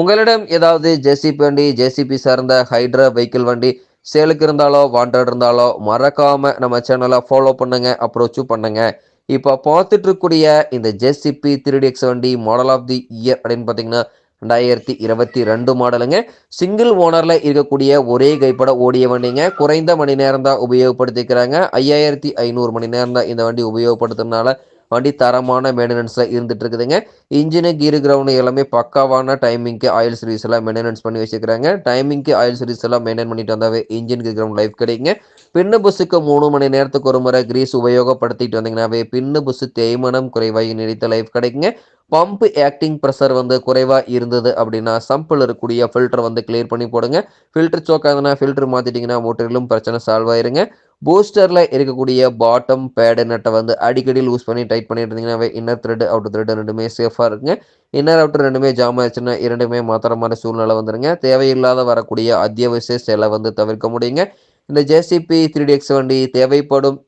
உங்களிடம் ஏதாவது ஜேசிபி வண்டி ஜேசிபி சார்ந்த ஹைட்ரா வெஹிக்கிள் வண்டி சேலுக்கு இருந்தாலோ வாண்டட் இருந்தாலோ மறக்காம நம்ம சேனலை ஃபாலோ பண்ணுங்க அப்ரோச்சும் பண்ணுங்க. இப்போ பார்த்துட்டு இருக்கக்கூடிய இந்த ஜேசிபி த்ரீ எக்ஸ் வண்டி மாடல் ஆஃப் தி இயர் அப்படின்னு பார்த்தீங்கன்னா ரெண்டாயிரத்தி இருபத்தி ரெண்டு மாடலுங்க. சிங்கிள் ஓனரில் இருக்கக்கூடிய ஒரே கைப்பட ஓடிய வண்டிங்க. குறைந்த மணி நேரம் தான் உபயோகப்படுத்திக்கிறாங்க. ஐயாயிரத்தி ஐநூறு மணி நேரம் தான் இந்த வண்டி உபயோகப்படுத்துறதுனால வண்டி தரமான மெயின்டெனன்ஸில் இருந்துட்டு இருக்குதுங்க இன்ஜினு கீரு கிரவுண்டு எல்லாமே பக்காவான டைமிங்க்கு ஆயில் சர்வீஸ் எல்லாம் மெயின்டெனன்ஸ் பண்ணி வச்சுக்கிறாங்க. டைமிங்க்கு ஆயில் சர்வீஸ் எல்லாம் மெயின்டைன் பண்ணிட்டு வந்தாவே இன்ஜின் கீர் கிரவுண்ட் லைஃப் கிடைக்குங்க. பின்னு புஸுக்கு மூணு மணி நேரத்துக்கு ஒரு முறை கிரீஸ் உபயோகப்படுத்திட்டு வந்தீங்கன்னாவே பின்னு புஸ் தேய்மானம் குறைவாகி நீடித்த லைஃப் கிடைக்குங்க. பம்ப் ஆக்டிங் ப்ரெஷர் வந்து குறைவாக இருந்தது அப்படின்னா சம்பில் இருக்கக்கூடிய ஃபில்டர் வந்து கிளியர் பண்ணி போடுங்க. ஃபில்டர் சோக்காதுன்னா ஃபில்டர் மாற்றிட்டிங்கன்னா மோட்டரிலும் பிரச்சனை சால்வ் ஆயிருங்க. பூஸ்டரில் இருக்கக்கூடிய பாட்டம் பேடு நட்டை வந்து அடிக்கடி லூஸ் பண்ணி டைட் பண்ணிட்டு இருந்தீங்கன்னாவே இன்னர் த்ரெட் அவுட்டர் த்ரெட் ரெண்டுமே சேஃபாக இருக்குங்க இன்னர் அவுட்டர் ரெண்டுமே ஜாம் ஆயிடுச்சுன்னா இரண்டுமே மாத்திர மாதிரி சூழ்நிலை வந்துருங்க. தேவையில்லாத வரக்கூடிய அத்தியாவசிய செலை வந்து தவிர்க்க முடியுங்க. இந்த ஜேசிபி த்ரீ டிஎக்ஸ் வண்டி தேவைப்படும்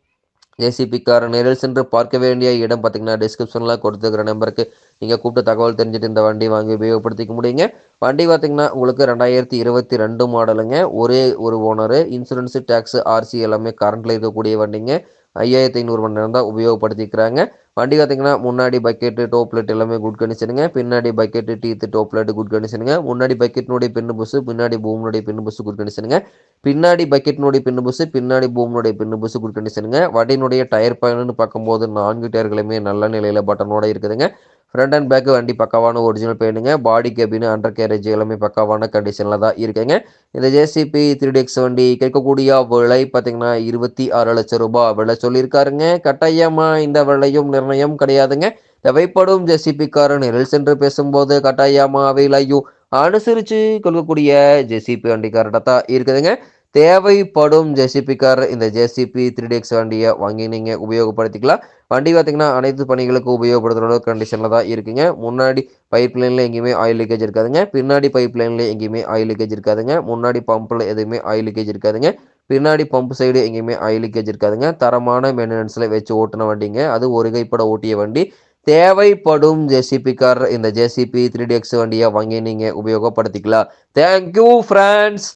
ஜேசிபிக்கார நேரில் சென்று பார்க்க வேண்டிய இடம் பார்த்தீங்கன்னா டிஸ்கிரிப்ஷனில் கொடுத்துருக்கிற நம்பருக்கு நீங்கள் கூப்பிட்டு தகவல் தெரிஞ்சுட்டு இந்த வண்டி வாங்கி உபயோகப்படுத்திக்க முடியுங்க. வண்டி பார்த்தீங்கன்னா உங்களுக்கு ரெண்டாயிரத்தி இருபத்தி ரெண்டு மாடலுங்க ஒரே ஒரு ஓனரு இன்சூரன்ஸு டேக்ஸு ஆர்சி எல்லாமே கரண்ட்டில் இருக்கக்கூடிய வண்டிங்க. ஐயாயிரத்தி ஐநூறு மணி நேரம் தான் உபயோகப்படுத்திக்கிறாங்க. வண்டி பார்த்தீங்கன்னா முன்னாடி பக்கெட்டு டோப்லெட் எல்லாமே குட் கண்டிஷனுங்க பின்னாடி பக்கெட்டு டீத்து டோப்லெட் குட் கண்டிஷனுங்க முன்னாடி பக்கெட்னுடைய பின்னு புஸ்ஸு பின்னாடி பூமினுடைய பின்னு புஸ் குட் கண்டிஷனுங்க பின்னாடி பக்கெட்னுடைய பின்னு புஸ்ஸு பின்னாடி பூமினுடைய பின்னு புஸ் குட் கண்டிஷனுங்க வண்டியினுடைய டயர் பயணம்னு பார்க்கும்போது நான்கு டயர்களுமே நல்ல நிலையில் பட்டனோட இருக்குதுங்க. ஃப்ரண்ட் அண்ட் பேக்கு வண்டி பக்காவான ஒரிஜினல் பெயினுங்க பாடி கேபின் அண்டர் கேரேஜ் எல்லாமே பக்காவான கண்டிஷனில் தான் இருக்குங்க. இந்த ஜேசிபி த்ரீ எக்ஸ் வண்டி கேட்கக்கூடிய விலை பார்த்தீங்கன்னா இருபத்தி ஆறு லட்சம் ரூபாய் விலை சொல்லியிருக்காருங்க. கட்டாயமாக இந்த விலையும் நிர்ணயம் கிடையாதுங்க. தேவைப்படும் ஜேசிபிக்காரன் நிழல் சென்று பேசும்போது கட்டாயமாக விலையும் அனுசரித்து கொள்ளக்கூடிய ஜேசிபி வண்டி கரெக்டாக தான் இருக்குதுங்க. தேவைப்படும் ஜேசிபிக்கார் இந்த ஜேசிபி த்ரீ டிஎக்ஸ் வண்டியை வாங்கி நீங்கள் உபயோகப்படுத்திக்கலாம். வண்டி பார்த்தீங்கன்னா அனைத்து பணிகளுக்கும் உபயோகப்படுத்துகிற கண்டிஷனில் தான் இருக்குங்க. முன்னாடி பைப் லைனில் எங்கேயுமே ஆயில் லீக்கேஜ் இருக்காதுங்க. பின்னாடி பைப் லைனில் எங்கேயுமே ஆயில் லீக்கேஜ் இருக்காதுங்க. முன்னாடி பம்பில் எதுவுமே ஆயில் லீக்கேஜ் இருக்காதுங்க. பின்னாடி பம்ப் சைடு எங்கேயுமே ஆயில் லீக்கேஜ் இருக்காதுங்க. தரமான மெயின்டெனன்ஸில் வச்சு ஓட்டின வண்டிங்க. அது ஒரு கைப்பட ஓட்டிய வண்டி. தேவைப்படும் ஜேசிபி கார் இந்த ஜேசிபி த்ரீ டிஎக்ஸ் வண்டியை வாங்கி நீங்கள் உபயோகப்படுத்திக்கலாம். Thank you friends